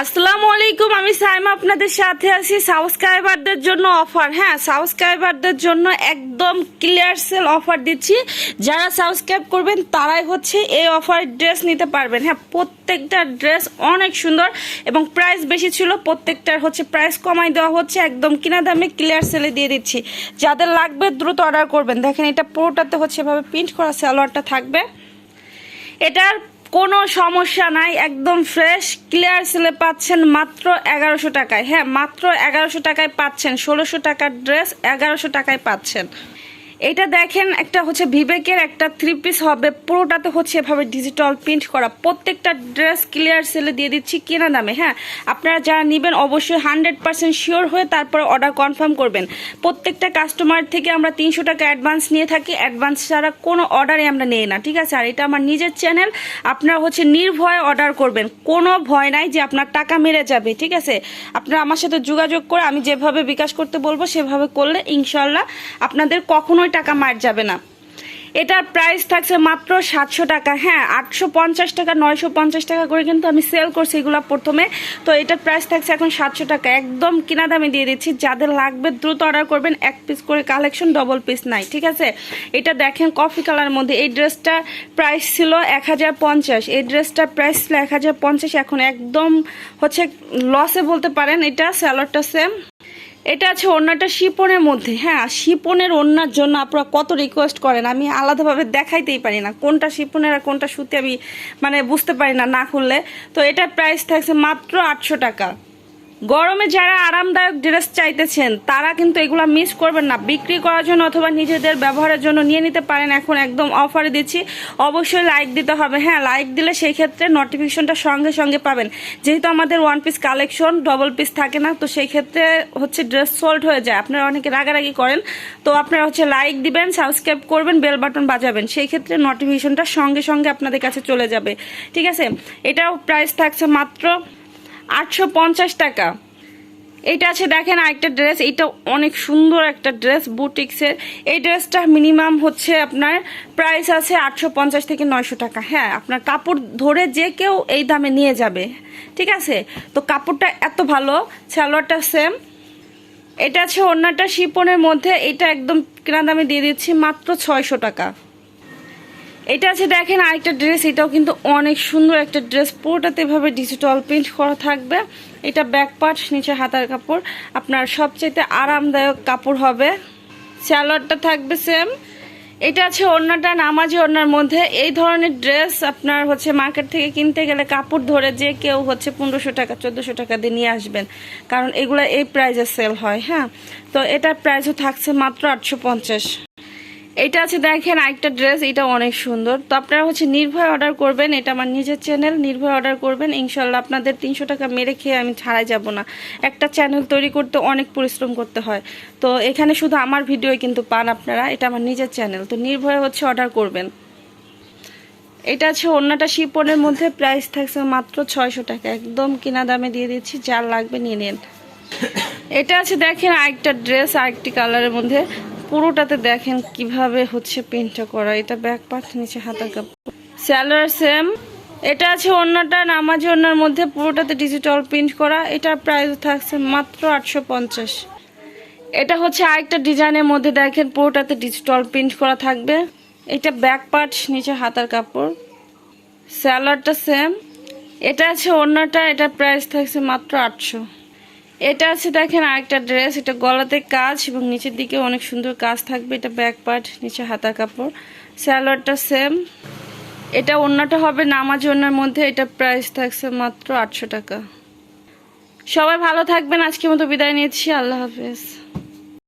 আসসালামু আলাইকুম, আমি সাইমা আপনাদের সাথে আছি সাবস্ক্রাইবারদের জন্য অফার। হ্যাঁ সাবস্ক্রাইবারদের জন্য একদম ক্লিয়ার সেল অফার দিচ্ছি। যারা সাবস্ক্রাইব করবেন, তারাই হচ্ছে এই অফার ড্রেস নিতে পারবেন। হ্যাঁ প্রত্যেকটা ড্রেস অনেক সুন্দর এবং প্রাইস বেশি ছিল, প্রত্যেকটার হচ্ছে প্রাইস কমাই দেওয়া হচ্ছে। একদম কিনা দামে ক্লিয়ার সেলে দিয়ে দিচ্ছি। যাদের লাগবে, দ্রুত অর্ডার করবেন। দেখেন, এটা পুরোটাতে হচ্ছে এভাবে প্রিন্ট করা সালোয়ারটা থাকবে। এটার কোনো সমস্যা নাই, একদম ফ্রেশ ক্লিয়ার সেলে পাচ্ছেন মাত্র এগারোশো টাকায়। হ্যাঁ মাত্র এগারোশো টাকায় পাচ্ছেন, ষোলোশো টাকার ড্রেস এগারোশো টাকায় পাচ্ছেন। এটা দেখেন, একটা হচ্ছে বিবেকের একটা থ্রি পিস হবে। পুরোটাতে হচ্ছে এভাবে ডিজিটাল প্রিন্ট করা। প্রত্যেকটা ড্রেস ক্লিয়ার সেলে দিয়ে দিচ্ছি কেনা দামে হ্যাঁ? আপনারা যারা নেবেন অবশ্যই হান্ড্রেড পার্সেন্ট শিওর হয়ে তারপরে অর্ডার কনফার্ম করবেন। প্রত্যেকটা কাস্টমার থেকে আমরা তিনশো টাকা অ্যাডভান্স নিয়ে থাকি। অ্যাডভান্স ছাড়া কোনো অর্ডারে আমরা নেই না, ঠিক আছে? আর এটা আমার নিজের চ্যানেল আপনারা হচ্ছে নির্ভয়ে অর্ডার করবেন। কোনো ভয় নাই যে আপনার টাকা মেরে যাবে, ঠিক আছে? আপনারা আমার সাথে যোগাযোগ করে আমি যেভাবে বিকাশ করতে বলব, সেভাবে করলে ইনশাল্লাহ আপনাদের কখনোই টাকা মার যাবে না। এটার প্রাইস থাকছে মাত্র সাতশো টাকা। হ্যাঁ আটশো পঞ্চাশ টাকা, নয়শো পঞ্চাশ টাকা করে কিন্তু আমি সেল করছি এগুলো প্রথমে। তো এটার প্রাইস থাকছে এখন সাতশো টাকা। একদম কিনা দামে দিয়ে দিচ্ছি। যাদের লাগবে দ্রুত অর্ডার করবেন। এক পিস করে কালেকশন ডবল পিস নাই, ঠিক আছে? এটা দেখেন কফি কালার মধ্যে। এই ড্রেসটার প্রাইস ছিল এক হাজার পঞ্চাশ। এই ড্রেসটার প্রাইস ছিল এক হাজার পঞ্চাশ। এখন একদম হচ্ছে লসে বলতে পারেন। এটা স্যালোডটা সেম এটা আছে ওড়নাটা শিপনের মধ্যে। হ্যাঁ শিপনের ওড়নার জন্য আপনারা কত রিকোয়েস্ট করেন, আমি আলাদাভাবে দেখাইতেই পারি না। কোনটা শিপনের আর কোনটা সুতি আমি মানে বুঝতে পারি না না খুললে। তো এটার প্রাইস থাকছে মাত্র আটশো টাকা। গরমে যারা আরামদায়ক ড্রেস চাইতেছেন, তারা কিন্তু এগুলো মিস করবেন না। বিক্রি করার জন্য অথবা নিজেদের ব্যবহারের জন্য নিয়ে নিতে পারেন। এখন একদম অফারে দিচ্ছি। অবশ্যই লাইক দিতে হবে। হ্যাঁ লাইক দিলে সেই ক্ষেত্রে নোটিফিকেশনটা সঙ্গে সঙ্গে পাবেন। যেহেতু আমাদের one piece collection double piece থাকে না, তো সেই ক্ষেত্রে হচ্ছে ড্রেস সোল্ড হয়ে যায়। আপনারা অনেকে রাগারাগি করেন। তো আপনারা হচ্ছে লাইক দিবেন সাবস্ক্রাইব করবেন বেল বাটন বাজাবেন। সেই ক্ষেত্রে নোটিফিকেশনটা সঙ্গে সঙ্গে আপনাদের কাছে চলে যাবে। ঠিক আছে? এটাও প্রাইস থাকছে মাত্র আটশো পঞ্চাশ টাকা। এটা আছে দেখেন আরেকটা ড্রেস, এটা অনেক সুন্দর একটা ড্রেস, বুটিক্সের। এই ড্রেসটা মিনিমাম হচ্ছে আপনার প্রাইস আছে আটশো পঞ্চাশ থেকে নয়শো টাকা। হ্যাঁ আপনার কাপড় ধরে যে কেউ এই দামে নিয়ে যাবে। ঠিক আছে? তো কাপড়টা এত ভালো, সালোয়ারটা সেম এটা আছে অন্যটা শিপনের মধ্যে, এটা একদম কেনা দামে দিয়ে দিচ্ছি মাত্র ছয়শো টাকা। এটা আছে, দেখেন আরেকটা ড্রেস এটাও কিন্তু অনেক সুন্দর একটা ড্রেস পুরোটাতে এভাবে ডিজিটাল প্রিন্ট করা থাকবে। এটা ব্যাক পার্ট নিচে হাতার কাপড়। আপনার সবচেয়ে আরামদায়ক কাপড় হবে। স্যালোয়ারটা থাকবে সেম এটা আছে অন্যটা নামাজি ওড়নার মধ্যে। এই ধরনের ড্রেস আপনার হচ্ছে মার্কেট থেকে কিনতে গেলে কাপড় ধরে যে কেউ হচ্ছে পনেরোশো টাকা, চোদ্দোশো টাকা দিয়ে নিয়ে আসবেন। কারণ এগুলো এই প্রাইজে সেল হয় হ্যাঁ? তো এটার প্রাইসও থাকছে মাত্র আটশো পঞ্চাশ। এটা আছে দেখেন আরেকটা ড্রেস এটা অনেক সুন্দর। তো আপনারা হচ্ছে নির্ভয় অর্ডার করবেন, এটা আমার নিজের চ্যানেল নির্ভয় অর্ডার করবেন। ইনশাল্লাহ আপনাদের তিনশো টাকা মেরে খেয়ে আমি ছাড়াই যাব না। একটা চ্যানেল তৈরি করতে অনেক পরিশ্রম করতে হয়। তো এখানে শুধু আমার ভিডিওই কিন্তু পান আপনারা, এটা আমার নিজের চ্যানেল তো নির্ভয় হচ্ছে অর্ডার করবেন। এটা আছে অন্যটা শিপনের মধ্যে প্রাইস থাকছে মাত্র ছয়শো টাকা। একদম কিনা দামে দিয়ে দিচ্ছি, যার লাগবে নিয়ে নিন। এটা আছে দেখেন আরেকটা ড্রেস আরেকটি কালারের মধ্যে। পুরোটাতে দেখেন কীভাবে হচ্ছে প্রিন্টটা করা। এটা ব্যাক পার্ট নিচে হাতার কাপড় স্যালোয়ার সেম এটা আছে অন্যটা নামাজি অন্যার মধ্যে পুরোটাতে ডিজিটাল প্রিন্ট করা। এটার প্রাইস থাকছে মাত্র আটশো পঞ্চাশ। এটা হচ্ছে আরেকটা ডিজাইনের মধ্যে দেখেন পুরোটাতে ডিজিটাল প্রিন্ট করা থাকবে। এটা ব্যাক পার্ট নিচে হাতার কাপড়। স্যালাডটা সেম এটা আছে অন্যটা এটার প্রাইস থাকছে মাত্র আটশো। এটা আছে দেখেন আরেকটা ড্রেস, এটা গলাতে কাজ এবং নিচের দিকে অনেক সুন্দর কাজ থাকবে। এটা ব্যাক পার্ট নিচে হাতা কাপড়। স্যালোয়ারটা সেম এটা অন্যটা হবে নামাজ জন্যের মধ্যে, এটা প্রাইস থাকছে মাত্র আটশো টাকা। সবাই ভালো থাকবেন, আজকের মতো বিদায় নিয়েছি আল্লাহ হাফেজ।